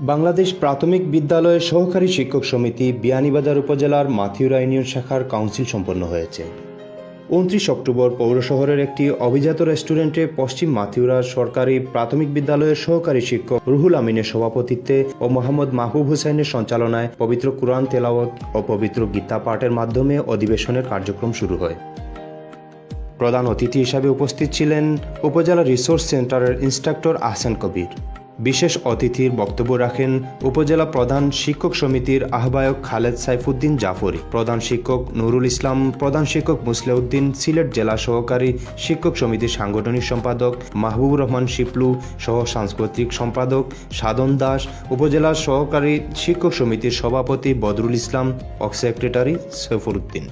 বাংলাদেশ প্রাথমিক বিদ্যালয়ের সহকারী শিক্ষক সমিতি বিয়ানীবাজার উপজেলার মাথিউরা ইউনিয়ন শাখার কাউন্সিল সম্পন্ন হয়েছে। উনত্রিশ অক্টোবর পৌর শহরের একটি অভিজাত রেস্টুরেন্টে পশ্চিম মাথিউরা সরকারি প্রাথমিক বিদ্যালয়ের সহকারী শিক্ষক রুহুল আমিনের সভাপতিত্বে ও মোহাম্মদ মাহবুব হুসাইনের সঞ্চালনায় পবিত্র কুরআন তেলাওয়াত ও পবিত্র গীতা পাঠের মাধ্যমে অধিবেশনের কার্যক্রম শুরু হয়। প্রধান অতিথি হিসাবে উপস্থিত ছিলেন উপজেলা রিসোর্স সেন্টারের ইন্সট্রাক্টর আহসান কবির। বিশেষ অতিথির বক্তব্য রাখেন উপজেলা প্রধান শিক্ষক সমিতির আহ্বায়ক খালেদ সাইফুদ্দিন জাফরি, প্রধান শিক্ষক নুরুল ইসলাম, প্রধান শিক্ষক মুসলেউদ্দিন, সিলেট জেলা সহকারী শিক্ষক সমিতির সাংগঠনিক সম্পাদক মাহবুবুর রহমান শিপলু সহ সাংস্কৃতিক সম্পাদক সাধন দাস, উপজেলা সহকারী শিক্ষক সমিতির সভাপতি বদরুল ইসলাম ও সেক্রেটারি সৈফুরউদ্দিন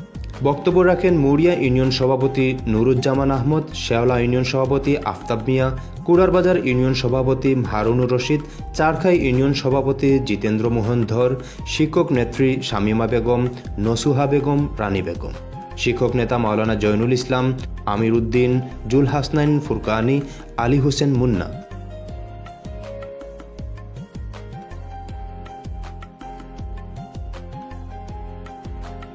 বক্তব্য রাখেন মুড়িয়া ইউনিয়ন সভাপতি নুরুজ্জামান আহমদ শেওলা ইউনিয়ন সভাপতি আফতাব মিয়া, কুড়ারবাজার ইউনিয়ন সভাপতি হারুনুর রশিদ, চারখাই ইউনিয়ন সভাপতি জিতেন্দ্র মোহন ধর, শিক্ষক নেত্রী শামিমা বেগম, নসুহা বেগম, রানী বেগম। শিক্ষক নেতা মাওলানা জয়নুল ইসলাম, আমির উদ্দিন, জুল হাসনাইন ফুরকানি, আলী হোসেন মুন্না।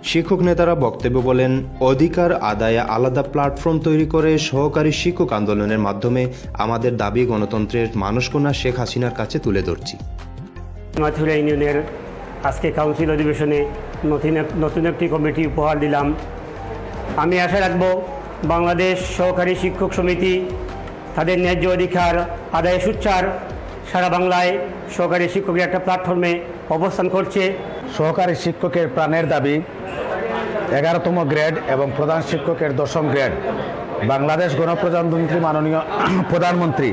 শিক্ষক নেতারা বক্তব্য বলেন অধিকার আদায়ে আলাদা প্ল্যাটফর্ম তৈরি করে সহকারী শিক্ষক আন্দোলনের মাধ্যমে আমাদের দাবি গণতন্ত্রের মানসকন্যা শেখ হাসিনার কাছে তুলে ধরছি। মাথুরা ইউনিয়নের আজকে কাউন্সিল অধিবেশনে নতুন নতুন একটি কমিটি উপহার দিলাম। আমি আশা রাখব বাংলাদেশ সহকারী শিক্ষক সমিতি তাদের ন্যায্য অধিকার আদায় সুচ্চার সারা বাংলায় সহকারী শিক্ষকের একটা প্ল্যাটফর্মে অবস্থান করছে। সহকারী শিক্ষকের প্রাণের দাবি এগারোতম গ্রেড এবং প্রধান শিক্ষকের দশম গ্রেড। বাংলাদেশ গণপ্রজাতন্ত্রী মাননীয় প্রধানমন্ত্রী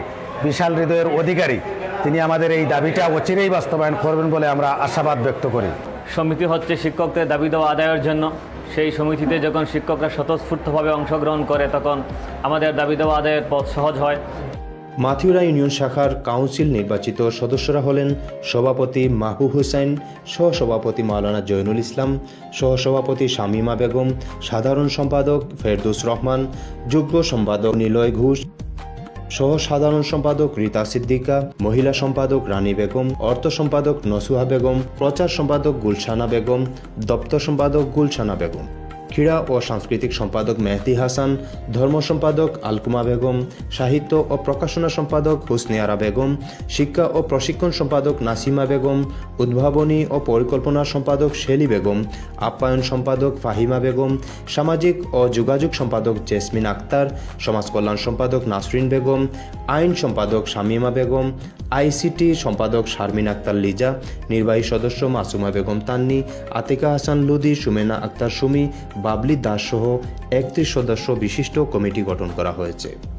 বিশাল হৃদয়ের অধিকারী। তিনি আমাদের এই দাবিটা অচিরেই বাস্তবায়ন করবেন বলে আমরা আশাবাদ ব্যক্ত করি। সমিতি হচ্ছে শিক্ষকদের দাবি দেওয়া আদায়ের জন্য। সেই সমিতিতে যখন শিক্ষকরা স্বতঃস্ফূর্তভাবে অংশগ্রহণ করে, তখন আমাদের দাবি দেওয়া আদায়ের পথ সহজ হয়। মাথিউরা ইউনিয়ন শাখার কাউন্সিল নির্বাচিত সদস্যরা হলেন সভাপতি মাহবুব হুসাইন সহসভাপতি মাওলানা জয়নুল ইসলাম, সহসভাপতি শামীমা বেগম, সাধারণ সম্পাদক ফেরদৌস রহমান, যুগ্ম সম্পাদক নিলয় ঘোষ সহ সাধারণ সম্পাদক রীতা সিদ্দিকা, মহিলা সম্পাদক রানী বেগম, অর্থ সম্পাদক নসুহা বেগম, প্রচার সম্পাদক গুলশানা বেগম, দপ্তর সম্পাদক গুলশানা বেগম। ক্রীড়া ও সাংস্কৃতিক সম্পাদক মেহদি হাসান, ধর্ম সম্পাদক আলকুমা বেগম, সাহিত্য ও প্রকাশনা সম্পাদক হুসনে আরা বেগম, শিক্ষা ও প্রশিক্ষণ সম্পাদক নাসিমা বেগম, উদ্ভাবনী ও পরিকল্পনা সম্পাদক শেলি বেগম, আপ্যায়ন সম্পাদক ফাহিমা বেগম, সামাজিক ও যোগাযোগ সম্পাদক জেসমিন আক্তার, সমাজ কল্যাণ সম্পাদক নাসরিন বেগম, আইন সম্পাদক শামিমা বেগম আইসিটি সম্পাদক শারমিন আক্তার লিজা, নির্বাহী সদস্য মাসুমা বেগম তান্নি, আতিকা হাসান লুদি, সুমেনা আক্তার সুমি, বাবলি দাস সহ একত্রিশ সদস্য বিশিষ্ট কমিটি গঠন করা হয়েছে।